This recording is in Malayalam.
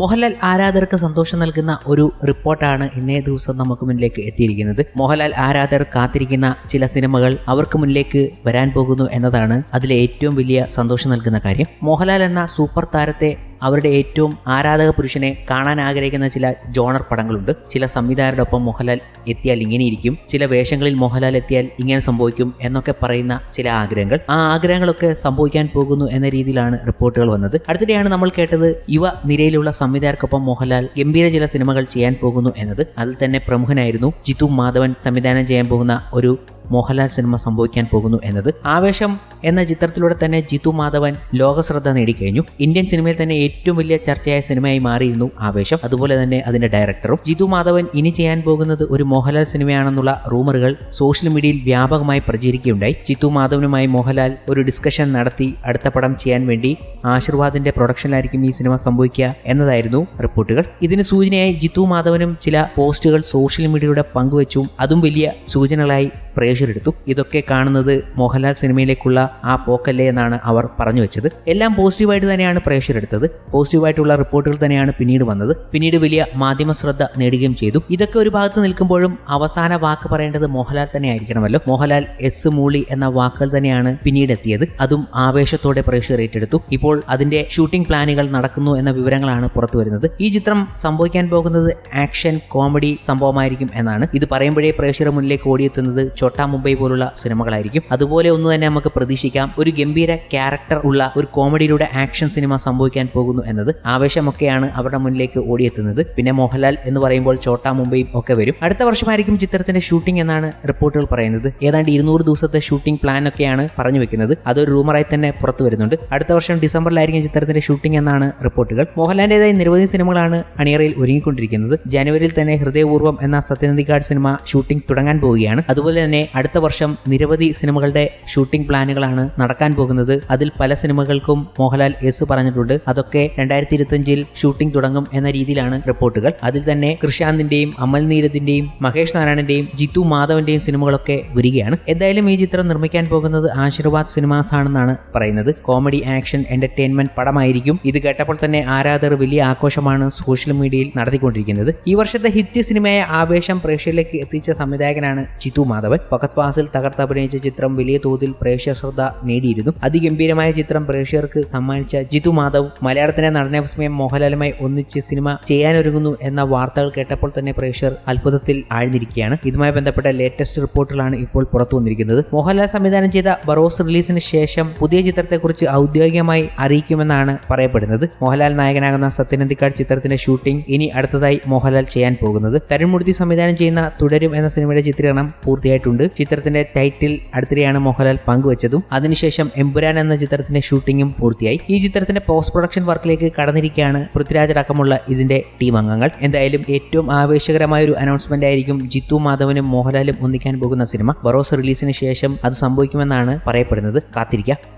മോഹൻലാൽ ആരാധകർക്ക് സന്തോഷം നൽകുന്ന ഒരു റിപ്പോർട്ടാണ് ഇന്നേ ദിവസം നമുക്ക് മുന്നിലേക്ക് എത്തിയിരിക്കുന്നത്. മോഹൻലാൽ ആരാധകർ കാത്തിരിക്കുന്ന ചില സിനിമകൾ അവർക്ക് മുന്നിലേക്ക് വരാൻ പോകുന്നു എന്നതാണ് അതിലെ ഏറ്റവും വലിയ സന്തോഷം നൽകുന്ന കാര്യം. മോഹൻലാൽ എന്ന സൂപ്പർ താരത്തെ അവരുടെ ഏറ്റവും ആരാധക പുരുഷനെ കാണാൻ ആഗ്രഹിക്കുന്ന ചില ജോണർ പടങ്ങളുണ്ട്. ചില സംവിധായകരുടെ ഒപ്പം മോഹൻലാൽ എത്തിയാൽ ഇങ്ങനെയിരിക്കും ചില വേഷങ്ങളിൽ മോഹൻലാൽ എത്തിയാൽ ഇങ്ങനെ സംഭവിക്കും എന്നൊക്കെ പറയുന്ന ചില ആഗ്രഹങ്ങൾ. ആ ആഗ്രഹങ്ങളൊക്കെ സംഭവിക്കാൻ പോകുന്നു എന്ന രീതിയിലാണ് റിപ്പോർട്ടുകൾ വന്നത്. അടുത്തിടെയാണ് നമ്മൾ കേട്ടത് യുവ നിരയിലുള്ള സംവിധായകർക്കൊപ്പം മോഹൻലാൽ ഗംഭീര ചില സിനിമകൾ ചെയ്യാൻ പോകുന്നു എന്നത്. അതിൽ തന്നെ പ്രമുഖനായിരുന്നു ജിതു മാധവൻ സംവിധാനം ചെയ്യാൻ പോകുന്ന ഒരു മോഹൻലാൽ സിനിമ സംഭവിക്കാൻ പോകുന്നു എന്നത്. ആവേശം എന്ന ചിത്രത്തിലൂടെ തന്നെ ജിത്തു മാധവൻ ലോകശ്രദ്ധ നേടിക്കഴിഞ്ഞു. ഇന്ത്യൻ സിനിമയിൽ തന്നെ ഏറ്റവും വലിയ ചർച്ചയായ സിനിമയായി മാറിയിരുന്നു ആവേശം. അതുപോലെ തന്നെ അതിന്റെ ഡയറക്ടറും. ജിതു മാധവൻ ഇനി ചെയ്യാൻ പോകുന്നത് ഒരു മോഹൻലാൽ സിനിമയാണെന്നുള്ള റൂമറുകൾ സോഷ്യൽ മീഡിയയിൽ വ്യാപകമായി പ്രചരിക്കുകയുണ്ടായി. ജിതു മാധവനുമായി മോഹൻലാൽ ഒരു ഡിസ്കഷൻ നടത്തി അടുത്ത പടം ചെയ്യാൻ വേണ്ടി ആശീർവാദിന്റെ പ്രൊഡക്ഷനിലായിരിക്കും ഈ സിനിമ സംഭവിക്കുക എന്നതായിരുന്നു റിപ്പോർട്ടുകൾ. ഇതിന് സൂചനയായി ജിത്തു മാധവനും ചില പോസ്റ്റുകൾ സോഷ്യൽ മീഡിയയുടെ പങ്കുവച്ചും അതും വലിയ സൂചനകളായി പ്രേക്ഷകരെടുത്തു ഇതൊക്കെ കാണുന്നത് മോഹൻലാൽ സിനിമയിലേക്കുള്ള ആ പോക്കല്ലേ എന്നാണ് അവർ പറഞ്ഞു വെച്ചത്. എല്ലാം പോസിറ്റീവായിട്ട് തന്നെയാണ് പ്രേക്ഷരെടുത്തത് പോസിറ്റീവായിട്ടുള്ള റിപ്പോർട്ടുകൾ തന്നെയാണ് പിന്നീട് വന്നത്. പിന്നീട് വലിയ മാധ്യമ ശ്രദ്ധ നേടുകയും ചെയ്തു. ഇതൊക്കെ ഒരു ഭാഗത്ത് നിൽക്കുമ്പോഴും അവസാന വാക്ക് പറയേണ്ടത് മോഹൻലാൽ തന്നെ ആയിരിക്കണമല്ലോ മോഹൻലാൽ എസ് മൂളി എന്ന വാക്കുകൾ തന്നെയാണ് പിന്നീട് എത്തിയത്. അതും ആവേശത്തോടെ പ്രേക്ഷകർ ഏറ്റെടുത്തു. ഇപ്പോൾ അതിന്റെ ഷൂട്ടിംഗ് പ്ലാനുകൾ നടക്കുന്നു എന്ന വിവരങ്ങളാണ് പുറത്തു വരുന്നത്. ഈ ചിത്രം സംഭവിക്കാൻ പോകുന്നത് ആക്ഷൻ കോമഡി സംഭവമായിരിക്കും എന്നാണ്. ഇത് പറയുമ്പോഴേ പ്രേക്ഷകർ മുന്നിലേക്ക് ഓടിയെത്തുന്നത് ചോട്ടാ മുംബൈ പോലുള്ള സിനിമകളായിരിക്കും. അതുപോലെ ഒന്ന് തന്നെ നമുക്ക് പ്രതീക്ഷിക്കാം ഒരു ഗംഭീര ക്യാരക്ടർ ഉള്ള ഒരു കോമഡിയിലൂടെ ആക്ഷൻ സിനിമ സംഭവിക്കാൻ പോകുന്നു എന്നത്. ആവേശമൊക്കെയാണ് അവരുടെ മുന്നിലേക്ക് ഓടിയെത്തുന്നത്. പിന്നെ മോഹൻലാൽ എന്ന് പറയുമ്പോൾ ചോട്ടാ മുംബൈയും ഒക്കെ വരും. അടുത്ത വർഷമായിരിക്കും ചിത്രത്തിന്റെ ഷൂട്ടിംഗ് എന്നാണ് റിപ്പോർട്ടുകൾ പറയുന്നത്. ഏതാണ്ട് ഇരുന്നൂറ് ദിവസത്തെ ഷൂട്ടിംഗ് പ്ലാൻ ഒക്കെയാണ് പറഞ്ഞു വെക്കുന്നത്. അതൊരു റൂമറായി തന്നെ പുറത്തു വരുന്നുണ്ട്. അടുത്ത വർഷം ഡിസംബറിലായിരിക്കും ചിത്രത്തിന്റെ ഷൂട്ടിംഗ് എന്നാണ് റിപ്പോർട്ടുകൾ മോഹൻലാലിന്റേതായ നിരവധി സിനിമകളാണ് അണിയറയിൽ ഒരുങ്ങിക്കൊണ്ടിരിക്കുന്നത്. ജനുവരിയിൽ തന്നെ ഹൃദയപൂർവം എന്ന സത്യനന്ദിക്കാട് സിനിമ ഷൂട്ടിംഗ് തുടങ്ങാൻ പോവുകയാണ്. അതുപോലെ തന്നെ അടുത്ത വർഷം നിരവധി സിനിമകളുടെ ഷൂട്ടിംഗ് പ്ലാനുകളാണ് നടക്കാൻ പോകുന്നത്. അതിൽ പല സിനിമകൾക്കും മോഹൻലാൽ എസ് പറഞ്ഞിട്ടുണ്ട്. അതൊക്കെ രണ്ടായിരത്തി ഇരുപത്തിയഞ്ചിൽ ഷൂട്ടിംഗ് തുടങ്ങും എന്ന രീതിയിലാണ് റിപ്പോർട്ടുകൾ. അതിൽ തന്നെ കൃഷാന്തിന്റെയും അമൽ നീരദിന്റെയും മഹേഷ് നാരായണന്റെയും ജിത്തു മാധവന്റെയും സിനിമകളൊക്കെ വരികയാണ്. എന്തായാലും ഈ ചിത്രം നിർമ്മിക്കാൻ പോകുന്നത് ആശീർവാദ് സിനിമാസ് ആണെന്നാണ് പറയുന്നത്. കോമഡി ആക്ഷൻ എന്റർടൈൻമെന്റ് പടമായിരിക്കും. ഇത് കേട്ടപ്പോൾ തന്നെ ആരാധകർ വലിയ ആഘോഷമാണ് സോഷ്യൽ മീഡിയയിൽ നടത്തിക്കൊണ്ടിരിക്കുന്നത്. ഈ വർഷത്തെ ഹിറ്റ് സിനിമയായ ആവേശം പ്രേക്ഷകരിലേക്ക് എത്തിച്ച സംവിധായകനാണ് ജിത്തു മാധവൻ. ഫഹദ് ഫാസിൽ തകർത്തഭിനയിച്ച ചിത്രം വലിയ തോതിൽ പ്രേക്ഷക ശ്രദ്ധ നേടിയിരുന്നു. അതിഗംഭീരമായ ചിത്രം പ്രേക്ഷകർക്ക് സമ്മാനിച്ച ജിതു മാധവ് മലയാളത്തിലെ നടനെ വിസ്മയം മോഹൻലാലുമായി ഒന്നിച്ച് സിനിമ ചെയ്യാനൊരുങ്ങുന്നു എന്ന വാർത്തകൾ കേട്ടപ്പോൾ തന്നെ പ്രേക്ഷകർ അത്ഭുതത്തിൽ ആഴ്ന്നിരിക്കുകയാണ്. ഇതുമായി ബന്ധപ്പെട്ട ലേറ്റസ്റ്റ് റിപ്പോർട്ടുകളാണ് ഇപ്പോൾ പുറത്തു വന്നിരിക്കുന്നത്. മോഹൻലാൽ സംവിധാനം ചെയ്ത ബറോസ് റിലീസിന് ശേഷം പുതിയ ചിത്രത്തെക്കുറിച്ച് ഔദ്യോഗികമായി അറിയിക്കുമെന്നാണ് പറയപ്പെടുന്നത്. മോഹൻലാൽ നായകനാകുന്ന സത്യനന്ദിക്കാട് ചിത്രത്തിന്റെ ഷൂട്ടിംഗ് ഇനി അടുത്തതായി മോഹൻലാൽ ചെയ്യാൻ പോകുന്നത്. തരുൺമൂർത്തി സംവിധാനം ചെയ്യുന്ന തുടരും എന്ന സിനിമയുടെ ചിത്രീകരണം പൂർത്തിയായിട്ടുണ്ട്. ചിത്രത്തിന്റെ ടൈറ്റിൽ അടുത്തിടെയാണ് മോഹൻലാൽ പങ്കുവച്ചതും. അതിനുശേഷം എമ്പുരാൻ എന്ന ചിത്രത്തിന്റെ ഷൂട്ടിംഗും പൂർത്തിയായി. ഈ ചിത്രത്തിന്റെ പോസ്റ്റ് പ്രൊഡക്ഷൻ വർക്കിലേക്ക് കടന്നിരിക്കുകയാണ് പൃഥ്വിരാജ് അടക്കമുള്ള ഇതിന്റെ ടീം അംഗങ്ങൾ. എന്തായാലും ഏറ്റവും ആവേശകരമായ ഒരു അനൗൺസ്മെന്റ് ആയിരിക്കും ജിത്തു മാധവനും മോഹൻലാലും ഒന്നിക്കാൻ പോകുന്ന സിനിമ. ബറോസ് റിലീസിന് ശേഷം അത് സംഭവിക്കുമെന്നാണ് പറയപ്പെടുന്നത്. കാത്തിരിക്കാം.